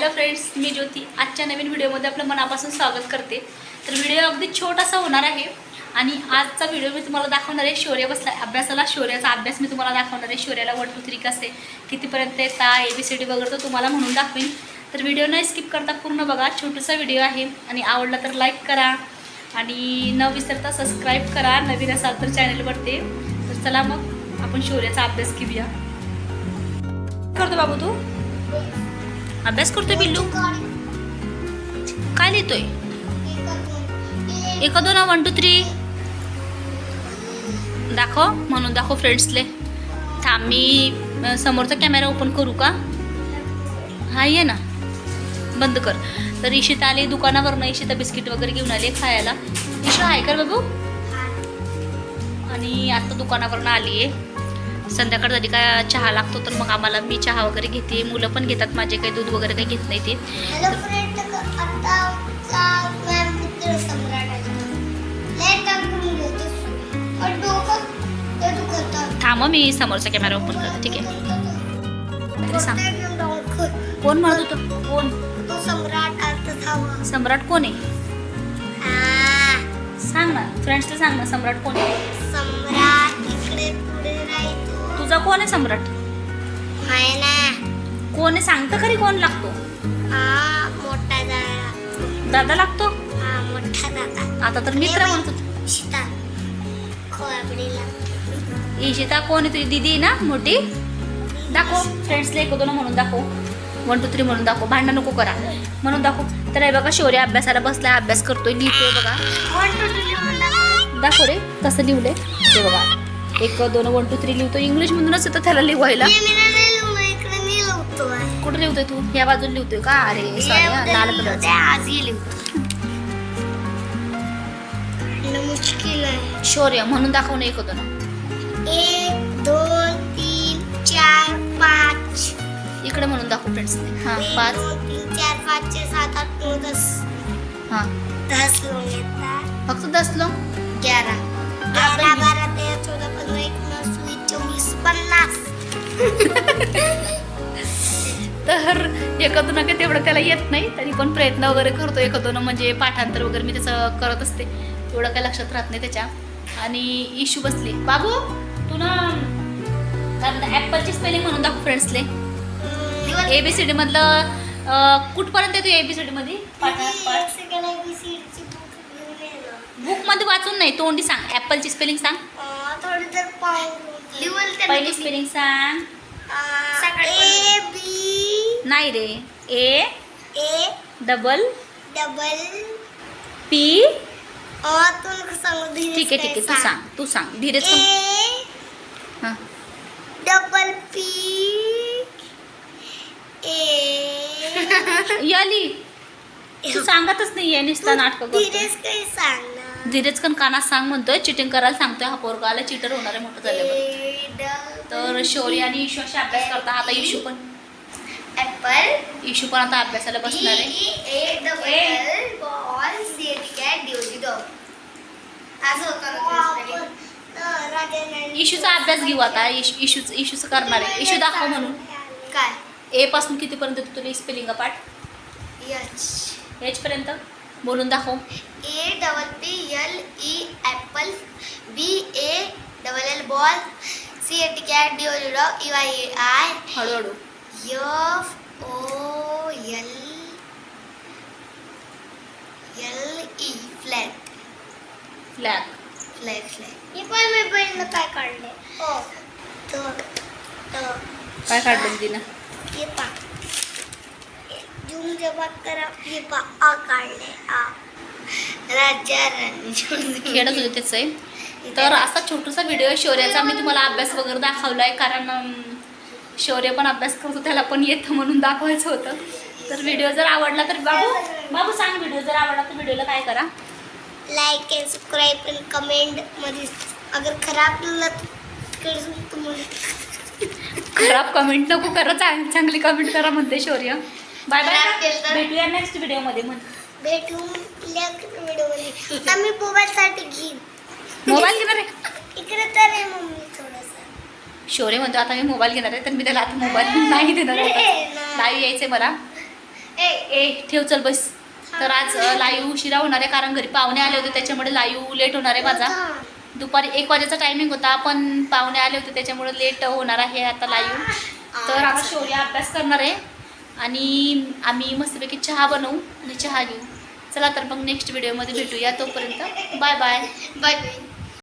Hello friends मी ज्योती. आजच्या नवीन व्हिडिओमध्ये आपलं मनापासून स्वागत करते. तर व्हिडिओ अगदी छोटासा होणार आहे आणि आजचा व्हिडिओ मी तुम्हाला दाखवणार आहे. शौर्य बसला अभ्यासाला शौर्याचा अभ्यास मी तुम्हाला दाखवणार आहे. शौर्याला वन टू थ्री कसे कितीपर्यंत येता ए बी सी डी वगैरे तो तुम्हाला म्हणून दाखवीन. तर व्हिडिओ नाही स्किप करता पूर्ण बघा. छोटासा व्हिडिओ आहे आणि आवडला तर लाईक करा आणि न विसरता सबस्क्राईब करा. नवीन असाल तर चॅनलवरती तर चला मग आपण शौर्याचा अभ्यास घेऊया. करतो बाबू तू? अभ्यास करतोय बिल्लू? काय लिहितोय? एक दोन वन टू थ्री दाखव म्हणून दाखव फ्रेंड्सले थांब मी समोरचा कॅमेरा ओपन करू का? हा ये ना. बंद कर. तर इशिता आली दुकानावरनं इशिता बिस्किट वगैरे घेऊन आली खायला. इशा आहे का बाबू? आणि आता दुकानावरनं आली आहे संध्याकाळ झाली का चहा लागतो तर मग आम्हाला मी चहा वगैरे घेते. मुलं पण घेतात माझे काही दूध वगैरे काही घेत नाही ते. थांब मी समोरचा कॅमेरा ओपन करते ठीक आहे? सांग. कोण म्हणत होतं? कोण? सम्राट सम्राट कोण आहे? सांग ना. फ्रेंड्सला सांग ना सम्राट कोण आहे? तुझा कोण आहे सम्राट? आहे ना. कोण आहे? सांगतं खरी कोण लागतो? हा मोठा दादा. दादा लागतो? हा मोठा दादा. आता तर मित्र म्हणत. होतो शिता खोबडीला इशिता कोण आहे तुझी दिदी आहे ना मोठी? दाखव फ्रेंड्सला एक दोन म्हणून दाखव. वन टू थ्री म्हणून दाखव. भांडण नको करा. म्हणून दाखव. तर हे बघा शौर्य अभ्यासाला बसलाय अभ्यास करतोय लिहितोय बघा. वन टू थ्री म्हणला दाखव. रे कसं लिहलंय? ते बघा. एक दोन वन टू थ्री लिहितो. इंग्लिश मधूनच येतं त्याला लिहायला कुठं लिहितोय तू? या बाजूला लिहितोय का? अरे लाल आज ये मुश्किल आहे. शौर्य म्हणून दाखव ना एक दोन एक दोन तीन चार पाच. इकडे म्हणून दाखव फ्रेंड्स हा पाच. तीन चार पाच सात आठ नऊ दस. हा. दस लोक फक्त दसलो ग्यारा. तर एखादं नका तेवढं त्याला येत नाही. तरी पण प्रयत्न वगैरे करतो एखादं म्हणजे पाठांतर वगैरे मी त्याचं करत असते. एवढं काय लक्षात राहत नाही त्याच्या. आणि इशू बसले. बाबू तू ना ॲपलची स्पेलिंग म्हणून दाखव फ्रेंड्सले ए बी सी डी मधलं कुठपर्यंत येतो ए बी सी डी मध्ये. बुकमध्ये वाचून नाही तोंडी सांग. ॲपलची स्पेलिंग सांग. पहिली स्पेलिंग सांग. ए बी नाही रे. A A double double P. धीरे ठीक आहे ठीक आहे. तू सांग? तू सांग. हां. Double P A. याली तू सांगतच नाही आहे नुसता नाटक धीरेच काही सांग? ना धीरेच कन सांग म्हणतोय चिटिंग करायला सांगतोय हा पोरगा आला चिटर होणार आहे मोठं डबल तर शौर्य आणि ईशू असे अभ्यास करता आता इशू पण. ऍपल इशू पण आता अभ्यासाला बसणार आहे. इशूचा अभ्यास घेऊ आता इशू इशूच करणार आहे. इशू दाखव म्हणून. काय? ए पासून कितीपर्यंत येतो तुला स्पेलिंग पाठ? यच एच पर्यंत? बोलून दाखव. A double P L E apple B A double L ball C A T cat D O D dog E Y A I हळूहळू. F O L L E flat flag. Flag flag. हे पण मी बहिणीनं काय काढले? हो. काय काढलं तिनं? हे पा झूम जेव्हा करा हे पा आ काढले आ राजा खेळत होते त्याचं आहे. तर असा छोटासा व्हिडिओ शौर्याचा. मी तुम्हाला अभ्यास वगैरे दाखवला आहे कारण शौर्य पण अभ्यास करतो त्याला पण येतं म्हणून दाखवायचं होतं. तर व्हिडिओ जर आवडला तर बाबू बाबू सांग व्हिडिओ जर आवडला तर व्हिडिओला काय करा? लाईक अँड सबस्क्राईब आणि कमेंटमध्ये. अगर खराब खराब कमेंट नको करा. चांग चांगली कमेंट करा म्हणते शौर्य. Bye bye. भेटूया नेक्स्ट व्हिडिओमध्ये घेणार शोरे म्हणतो आता मी मोबाईल घेणार आहे तर मी त्याला आता मोबाईल नाही देणार लाईव्ह यायचंय मला. ए ए. ठेव चल बस. तर आज लाईव्ह उशिरा होणार आहे कारण घरी पाहुणे आले होते त्याच्यामुळे लाईव्ह लेट होणार आहे माझा. दुपारी एक वाजेचा टायमिंग होता पण पाहुणे आले होते त्याच्यामुळे लेट होणार आहे आता लाईव्ह तर आता शोरे अभ्यास करणार आहे. आणि आम्ही मस्तपैकी चहा बनवू आणि चहा घेऊ. चला तर मग नेक्स्ट व्हिडिओमध्ये भेटूया. तोपर्यंत बाय बाय. Bye bye.